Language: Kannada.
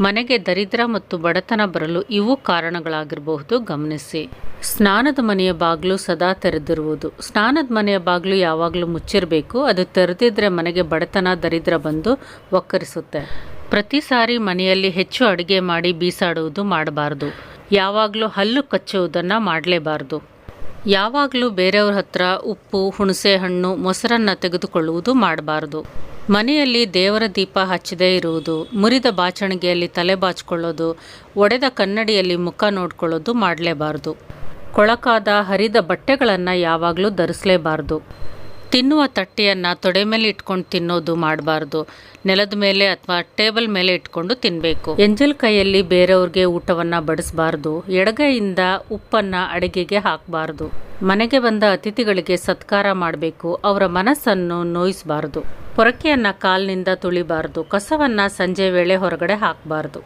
ಮನೆಗೆ ದರಿದ್ರ ಮತ್ತು ಬಡತನ ಬರಲು ಇವು ಕಾರಣಗಳಾಗಿರಬಹುದು, ಗಮನಿಸಿ. ಸ್ನಾನದ ಮನೆಯ ಬಾಗಿಲು ಸದಾ ತೆರೆದಿರುವುದು. ಸ್ನಾನದ ಮನೆಯ ಬಾಗಿಲು ಯಾವಾಗಲೂ ಮುಚ್ಚಿರಬೇಕು, ಅದು ತೆರೆದಿದ್ರೆ ಮನೆಗೆ ಬಡತನ, ದರಿದ್ರ ಬಂದು ಒಕ್ಕರಿಸುತ್ತೆ. ಪ್ರತಿ ಸಾರಿ ಮನೆಯಲ್ಲಿ ಹೆಚ್ಚು ಅಡುಗೆ ಮಾಡಿ ಬೀಸಾಡುವುದು ಮಾಡಬಾರ್ದು. ಯಾವಾಗಲೂ ಹಲ್ಲು ಕಚ್ಚುವುದನ್ನು ಮಾಡಲೇಬಾರ್ದು. ಯಾವಾಗಲೂ ಬೇರೆಯವ್ರ ಹತ್ರ ಉಪ್ಪು ಹುಣಸೆ ಹಣ್ಣು ಮೊಸರನ್ನು ತೆಗೆದುಕೊಳ್ಳುವುದು ಮಾಡಬಾರ್ದು. ಮನೆಯಲ್ಲಿ ದೇವರ ದೀಪ ಹಚ್ಚದೇ ಇರುವುದು, ಮುರಿದ ಬಾಚಣಿಗೆಯಲ್ಲಿ ತಲೆ ಬಾಚಿಕೊಳ್ಳೋದು, ಒಡೆದ ಕನ್ನಡಿಯಲ್ಲಿ ಮುಖ ನೋಡ್ಕೊಳ್ಳೋದು ಮಾಡಲೇಬಾರ್ದು. ಕೊಳಕಾದ ಹರಿದ ಬಟ್ಟೆಗಳನ್ನು ಯಾವಾಗಲೂ ಧರಿಸಲೇಬಾರ್ದು. ತಿನ್ನುವ ತಟ್ಟೆಯನ್ನು ತೊಡೆ ಮೇಲೆ ಇಟ್ಕೊಂಡು ತಿನ್ನೋದು ಮಾಡಬಾರ್ದು. ನೆಲದ ಮೇಲೆ ಅಥವಾ ಟೇಬಲ್ ಮೇಲೆ ಇಟ್ಕೊಂಡು ತಿನ್ನಬೇಕು ಎಂಜಲ್ ಕೈಯಲ್ಲಿ ಬೇರೆಯವ್ರಿಗೆ ಊಟವನ್ನು ಬಡಿಸಬಾರ್ದು. ಎಡಗೈಯಿಂದ ಉಪ್ಪನ್ನು ಅಡುಗೆಗೆ ಹಾಕಬಾರ್ದು. ಮನೆಗೆ ಬಂದ ಅತಿಥಿಗಳಿಗೆ ಸತ್ಕಾರ ಮಾಡಬೇಕು. ಅವರ ಮನಸ್ಸನ್ನು ನೋಯಿಸಬಾರ್ದು. ಪೊರಕೆಯನ್ನು ಕಾಲಿನಿಂದ ತುಳಿಬಾರ್ದು ಕಸವನ್ನು ಸಂಜೆ ವೇಳೆ ಹೊರಗಡೆ ಹಾಕಬಾರ್ದು.